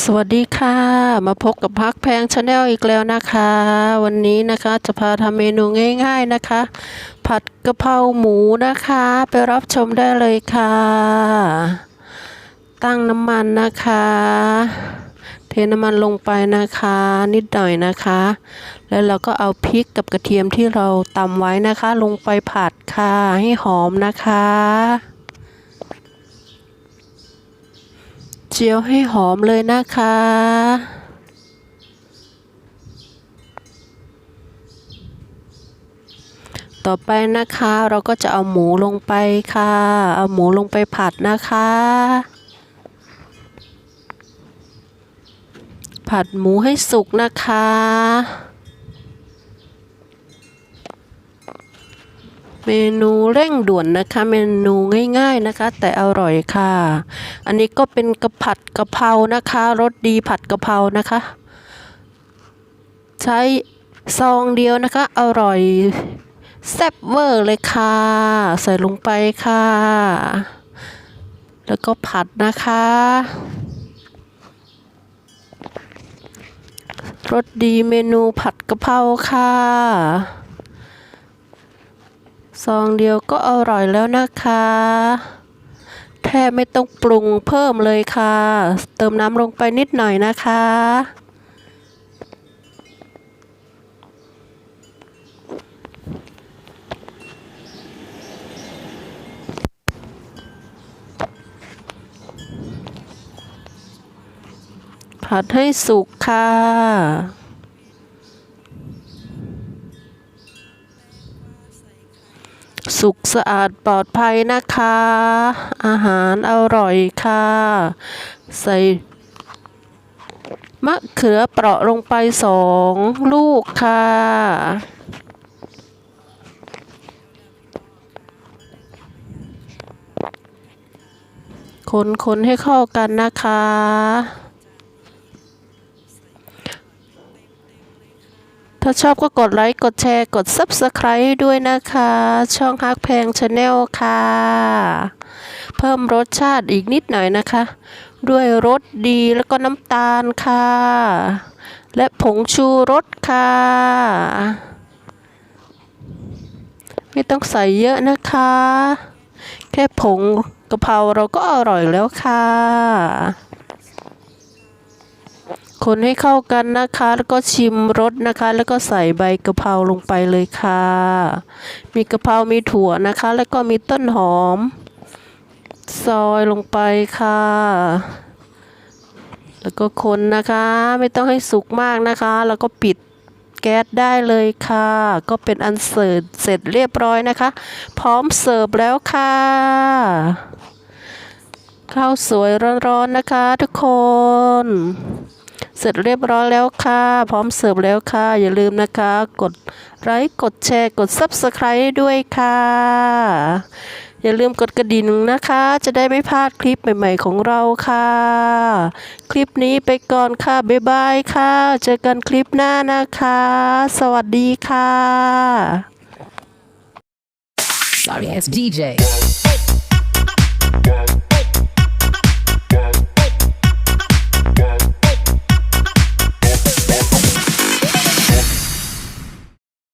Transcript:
สวัสดีค่ะ มาพบกับพักแพงชาแนลอีกแล้วนะคะ วันนี้นะคะจะพาทำเมนูง่ายๆนะคะ ผัดกะเพราหมูนะคะ ไปรับชมได้เลยค่ะ ตั้งน้ำมันนะคะ เทน้ำมันลงไปนะคะ นิดหน่อยนะคะ แล้วเราก็เอาพริกกับกระเทียมที่เราตำไว้นะคะ ลงไปผัดค่ะให้หอมนะคะ เจียวให้หอมเลยนะคะ ต่อไปนะคะเราก็จะเอาหมูลงไปค่ะ เอาหมูลงไปผัดนะคะ ผัดหมูให้สุกนะคะ เมนูเร่งด่วนนะคะ เมนูง่ายๆนะคะ แต่อร่อยค่ะ อันนี้ก็เป็นกระผัดกะเพรานะคะรสดีผัดกะเพรานะคะ ใช้ซองเดียวนะคะ อร่อยแซ่บเวอร์เลยค่ะ ใส่ลงไปค่ะ แล้วก็ผัดนะคะรสดีเมนูผัดกะเพราค่ะ ซองเดียวก็อร่อยแล้วนะคะ แทบไม่ต้องปรุงเพิ่มเลยค่ะ เติมน้ำลงไปนิดหน่อยนะคะผัดให้สุกค่ะ สุกสะอาดปลอดภัยนะคะ อาหารอร่อยค่ะ ใส่มะเขือเปราะลงไปสองลูกค่ะ คนคนให้เข้ากันนะคะ ถ้าชอบก็กดไลค์ กดแชร์ กด Subscribe ด้วยนะคะ ช่องฮักแพงชาแนลค่ะ เพิ่มรสชาติอีกนิดหน่อยนะคะ ด้วยรสดีแล้วก็น้ำตาลค่ะ และผงชูรสค่ะ ไม่ต้องใส่เยอะนะคะ แค่ผงกะเพราเราก็อร่อยแล้วค่ะ คนให้เข้ากันนะคะ แล้วก็ชิมรสนะคะ แล้วก็ใส่ใบกะเพราลงไปเลยค่ะ มีกะเพรา มีถั่วนะคะ แล้วก็มีต้นหอม ซอยลงไปค่ะ แล้วก็คนนะคะ ไม่ต้องให้สุกมากนะคะ แล้วก็ปิดแก๊สได้เลยค่ะ ก็เป็นอันเสิร์ฟเสร็จเรียบร้อยนะคะ พร้อมเสิร์ฟแล้วค่ะข้าวสวยร้อนๆนะคะทุกคน เสร็จเรียบร้อยแล้วค่ะ พร้อมเสิร์ฟแล้วค่ะ อย่าลืมนะคะ กดไลค์กดแชร์กด Subscribe ด้วยค่ะ อย่าลืมกดกระดิ่งนะคะ จะได้ไม่พลาดคลิปใหม่ๆของเราค่ะ คลิปนี้ไปก่อนค่ะ บ๊ายบายค่ะ เจอกันคลิปหน้านะคะ สวัสดีค่ะ Sorry ass DJ.